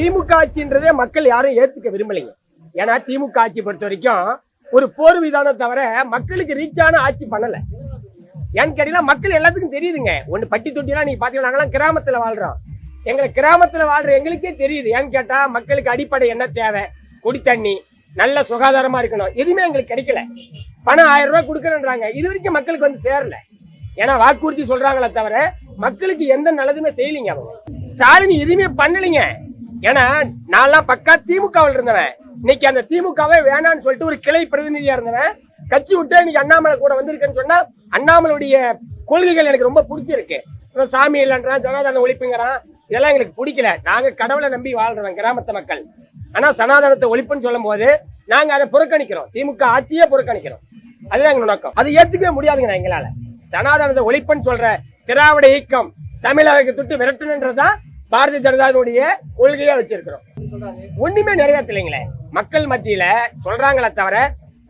திமுக ஆட்சின்றதே மக்கள் யாரும் ஏத்துக்க விரும்பலைங்க. ஏன்னா திமுக ஆட்சி பொறுத்த வரைக்கும் ஒரு போர் விதானம் தவிர மக்களுக்கு ரீச்சான ஆட்சி பண்ணல. ஏன்னு கேட்டீங்கன்னா மக்கள் எல்லாத்துக்கும் தெரியுதுங்க. ஒண்ணு பட்டி தொட்டிலாம் நீங்க பாத்தீங்கன்னா நாங்களாம் கிராமத்துல வாழ்றோம். எங்களை கிராமத்துல வாழ்ற எங்களுக்கே தெரியுது. ஏன்னு கேட்டா மக்களுக்கு அடிப்படை என்ன தேவை? குடி தண்ணி நல்ல சுகாதாரமா இருக்கணும். எதுவுமே எங்களுக்கு கிடைக்கல. பணம் ஆயிரம் ரூபாய் கொடுக்குறேன்றாங்க. இது வரைக்கும் மக்களுக்கு வந்து சேரல. ஏன்னா வாக்குறுதி சொல்றாங்களே தவிர மக்களுக்கு எந்த நல்லதுமே செய்யலைங்க அவங்க. ஸ்டாலின் எதுவுமே பண்ணலைங்க. ஏன்னா நான்லாம் பக்கா திமுகவில் இருந்தவன். இன்னைக்கு அந்த திமுகவே வேணாம்னு சொல்லிட்டு ஒரு கிளை பிரதிநிதியா இருந்தவன். கட்சி விட்டு இன்னைக்கு அண்ணாமலை கூட வந்திருக்கேன்னு சொன்னா அண்ணாமலையுடைய கொள்கைகள் எனக்கு ரொம்ப பிடிச்சிருக்கு. இவன் சாமி இல்லைன்றான் ஜனாதன ஒழிப்புங்கிறான். இதெல்லாம் எங்களுக்கு பிடிக்கல. நாங்க கடவுளை நம்பி வாழ்றோம் கிராமத்து மக்கள். ஆனா சனாதனத்தை ஒழிப்புன்னு சொல்லும் போது நாங்க அதை புறக்கணிக்கிறோம். திமுக ஆட்சியே புறக்கணிக்கிறோம். அதுதான் எங்க நோக்கம். அதை ஏத்துக்கவே முடியாதுங்க எங்களால. சனாதனத்தை ஒழிப்புன்னு சொல்ற திராவிட இயக்கம் தமிழக துட்டு விரட்டணுன்றதுதான் பாரதிய ஜனதாவுடைய கொள்கையா வச்சிருக்கிறோம். ஒண்ணுமே நிறைவேற்றலைங்களே. மக்கள் மத்தியில சொல்றாங்களே தவிர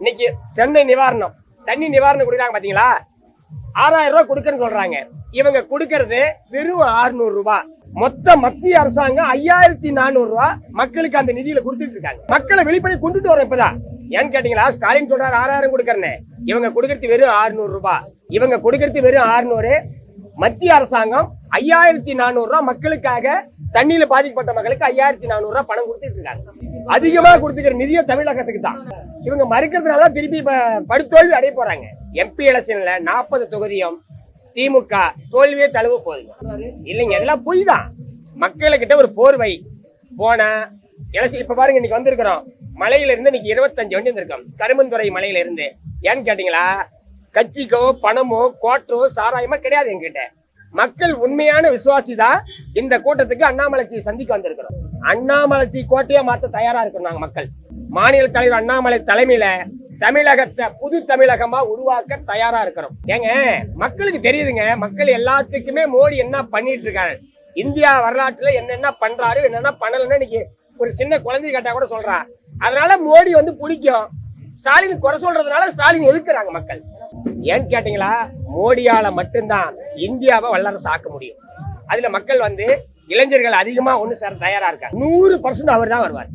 இன்னைக்கு சென்னை நிவாரணம் தண்ணி நிவாரணம் கொடுக்குறாங்க பாத்தீங்களா? ஆறாயிரம் ரூபாய் கொடுக்கறன்னு சொல்றாங்க. இவங்க கொடுக்கறது வெறும் 600 ரூபாய் மொத்த மத்திய அரசாங்கம் ஐயாயிரத்தி நானூறு ரூபாய் மக்களுக்கு அந்த நிதியில கொடுத்துட்டு இருக்காங்க. மக்களை வெளிப்படை கொண்டுட்டு வரோம் இப்பதான். ஏன்னு கேட்டீங்களா? ஸ்டாலின் சொல்றாரு ஆறாயிரம் கொடுக்கறேன்னு. இவங்க கொடுக்கறது வெறும் 600 ரூபாய் இவங்க கொடுக்கறது வெறும் 600 மத்திய அரசாங்கம் ஐயாயிரத்தி நானூறு ரூபா மக்களுக்காக தண்ணியில பாதிக்கப்பட்ட மக்களுக்கு ஐயாயிரத்தி நானூறு ரூபா பணம் கொடுத்துட்டு இருக்காங்க. அதிகமா கொடுத்துக்கிற நிதியை தமிழகத்துக்கு தான். இவங்க மறுக்கிறதுனால திருப்பி படுத்தோல்வி அடைய போறாங்க. எம்பி எலெக்ஷன்ல நாற்பது தொகுதியும் திமுக தோல்வியே தழுவ போகுது. இல்லைங்க இதெல்லாம் பொய் தான். மக்களுக்கிட்ட ஒரு போர்வை. போன எலெக்ஷன் இப்ப பாருங்க இன்னைக்கு வந்திருக்கிறோம். மலையில இருந்து இன்னைக்கு இருபத்தஞ்சு வண்டி வந்திருக்கோம். கருமந்துறை மலையில இருந்து. ஏன்னு கேட்டீங்களா? கட்சிக்கோ பணமோ கோட்டோ சாராயமோ கிடையாது எங்கிட்ட மக்கள் உண்மையான விசுவாசி தான் இந்த கூட்டத்துக்கு அண்ணாமலைச்சி சந்திக்க வந்திருக்கிறோம். அண்ணாமலைச்சி கோட்டையை மாற்ற தயாரா இருக்கிறோம் நாங்க மக்கள். மாநில தலைவர் அண்ணாமலை தலைமையில தமிழகத்தை புது தமிழகமா உருவாக்க தயாரா இருக்கிறோம். ஏங்க மக்களுக்கு தெரியுதுங்க மக்கள் எல்லாத்துக்குமே மோடி என்ன பண்ணிட்டு இருக்காரு? இந்தியா வரலாற்றுல என்னென்ன பண்றாரு என்னென்ன பண்ணலன்னு இன்னைக்கு ஒரு சின்ன குழந்தை கேட்டா கூட சொல்றான் அதனால மோடி வந்து பிடிக்கும். ஸ்டாலின் குறை சொல்றதுனால ஸ்டாலின் எதிர்க்கிறாங்க மக்கள். ஏன்னு கேட்டீங்களா? மோடியால மட்டும்தான் இந்தியாவை வல்லரசு ஆக்க முடியும். அதுல மக்கள் வந்து இளைஞர்கள் அதிகமா ஒண்ணு சேர தயாரா இருக்காங்க. நூறு பர்சன்ட் அவர் தான் வருவார்.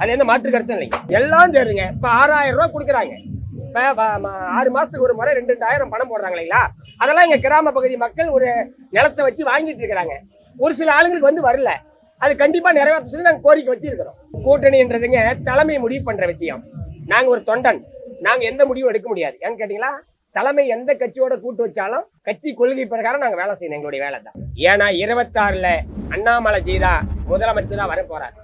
அது எந்த மாற்று கருத்தும் இல்லைங்க. எல்லாம் தெரியுங்க இப்ப ஆறாயிரம் ரூபாய் கொடுக்குறாங்க. இப்ப ஆறு மாசத்துக்கு ஒரு முறை ரெண்டு ரெண்டாயிரம் பணம் போடுறாங்க இல்லைங்களா? அதெல்லாம் இங்க கிராம பகுதி மக்கள் ஒரு நிலத்தை வச்சு வாங்கிட்டு இருக்கிறாங்க. ஒரு சில ஆளுங்களுக்கு வந்து வரல. அது கண்டிப்பா நிறைவேற்ற சொல்லி நாங்க கோரிக்கை வச்சிருக்கிறோம். கூட்டணின்றதுங்க தலைமை முடிவு பண்ற விஷயம். நாங்க ஒரு தொண்டன். நாங்க எந்த முடிவும் எடுக்க முடியாது. ஏன்னு கேட்டீங்களா? தலைமை எந்த கட்சியோட கூட்டு வச்சாலும் கட்சி கொள்கை பிரகாரம் நாங்க வேலை செய்யணும். எங்களுடைய வேலை தான் ஏன்னா இருபத்தாறுல அண்ணாமலை ஜி தான் முதலமைச்சரா வர போறாரு